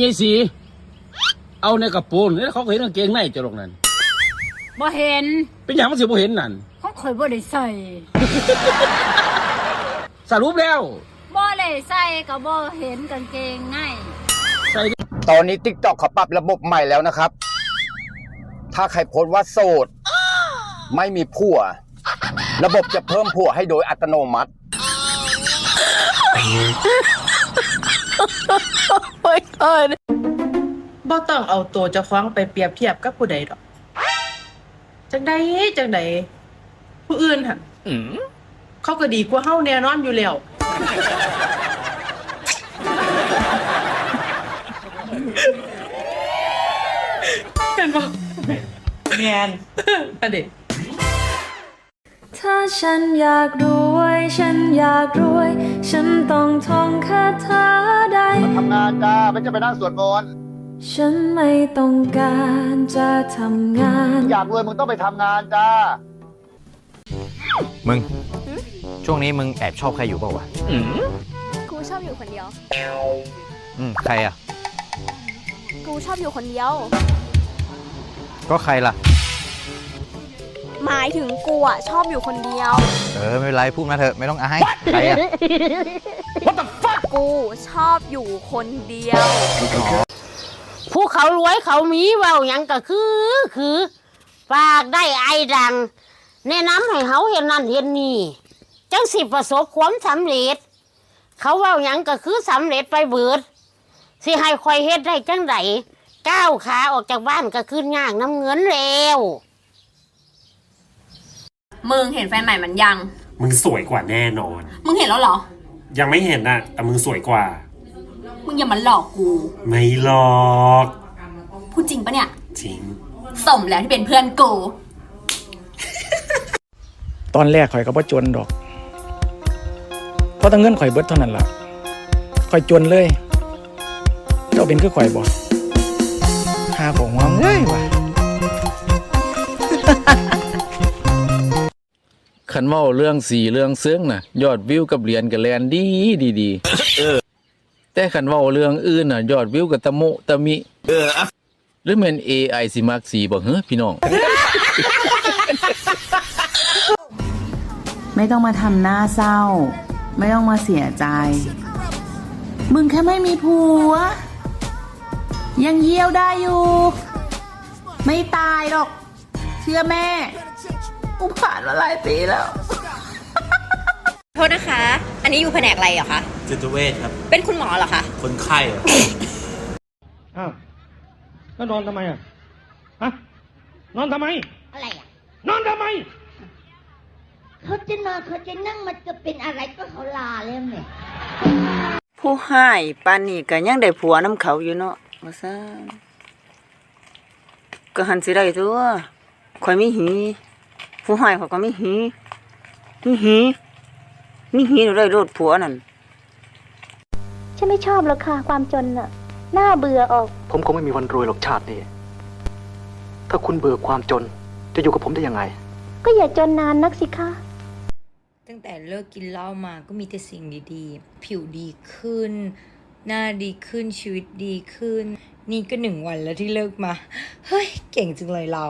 ยายสี เอาในกระโปรงแล้วเขาก็เห็นกางเกงในเจะลงนั่นบ่เห็นเป็นอย่างมันสิบ่เห็นนั่นเขาเคยบ่ได้ใส่สรุปแล้ว บ่ได้ใส่ก็บ่เห็นกางเกงในใส่ตอนนี้ t ิ k t o k เขาปรับระบบใหม่แล้วนะครับ ถ้าใครโพสต์ว่าโสด ไม่มีผัว ระบบจะเพิ่มผัวให้โดยอัตโนมัติ บ่ต้องเอาตัวเจะคว้าของไปเปรียบเทียบกับผู้ใดดอก จังใดจังใดผู้อื่นหั่นเขาก็ดีกว่าเฮาแน่นอนอยู่แล้วกันบ่แมนอันเด็ถ้าฉันอยากรวย ฉันอยากรวย ฉันต้องท่องคาถา ใดทำงานจ้าไม่จะไปนั่งสวดมนต์ฉันไม่ต้องการจะทำงาน อยากรวยมึงต้องไปทำงานจ้า มึง ช่วงนี้มึงแอบชอบใครอยู่เปล่าวะกูชอบอยู่คนเดียว อืมใครอะ กูชอบอยู่คนเดียว ก็ใครล่ะ หมายถึงกูอะชอบอยู่คนเดียว เออ ไม่เป็นไรพูดมาเถอะ ไม่ต้องอาย ใครอะ กูชอบอยู่คนเดียว ผู้เขารวยเขามีเว้าหยังก็คือ คือฝากได้ไอดัง แนะนำให้เขาเห็นนั่นเห็นนี่จังสิประสบความสำเร็จ เขาเว้าหยังก็คือสำเร็จไปเบิด สิให้คอยเฮ็ดได้จังไดก้าวขาออกจากบ้านก็ขึ้นยากน้ำเงินแล้วมึงเห็นแฟนใหม่มันยัง มึงสวยกว่าแน่นอน มึงเห็นแล้วเหรอ ยังไม่เห็นน่ะ แต่มึงสวยกว่า มึงอย่ามาหลอกกู ไม่หรอกพูดจริงปะเนี่ย จริง สมแล้วที่เป็นเพื่อนกู ตอนแรกข่อยก็บ่จนดอก เพราะตั้งเงินข่อยเบิดเท่านั้นล่ะข่อยจนเลย เจ้าเป็นคือข่อยบ่ นเว่าเรื่องสีเรื่องเสื้องน่ะ ยอดวิวกับเหรียญกับแลนดีดีดีแต่คันเว่าเรื่องอื่นน่ะ ยอดวิวกับตะโมตะมิหรือแม่น AI สิมักสีบ่เฮ้อพี่น้อง ไม่ต้องมาทำหน้าเศร้า ไม่ต้องมาเสียใจ มึงแค่ไม่มีผัว ยังเยี่ยวได้อยู่ ไม่ตายหรอก เชื่อแม่ กูผ่านมาหลายปีแล้ว โทษนะคะ อันนี้อยู่แผนกอะไรเหรอคะ จิตเวชครับ เป็นคุณหมอเหรอคะ คนไข้เหรอ อ้าวแล้วนอนทำไมอะ ฮะ นอนทำไม อะไรอะ นอนทำไม เขาจะนอนเขาจะนั่งมันจะเป็นอะไรก็เขาลาแล้วเนี่ยผู้ให้ปานนี่ก็ยังได้ผัวน้ำเขาอยู่เนาะว่าซ่นก็หันสิได้ตัวข่อยมีหี ผู้ให้เขาก็มีหีมีหีมีหีเราได้โลดผัวนั่นฉันไม่ชอบหรอกค่ะ ความจนอะน่าเบื่อออก ผมคงไม่มีวันรวยหรอกชาตินี้ถ้าคุณเบื่อความจนจะอยู่กับผมได้ยังไง ก็อย่าจนนานนักสิคะตั้งแต่เลิกกินเหล้ามาก็มีแต่สิ่งดีๆ ผิวดีขึ้น หน้าดีขึ้นชีวิตดีขึ้น นี่ก็หนึ่งวันแล้วที่เลิกมา เฮ้ย เก่งจังเลยเรา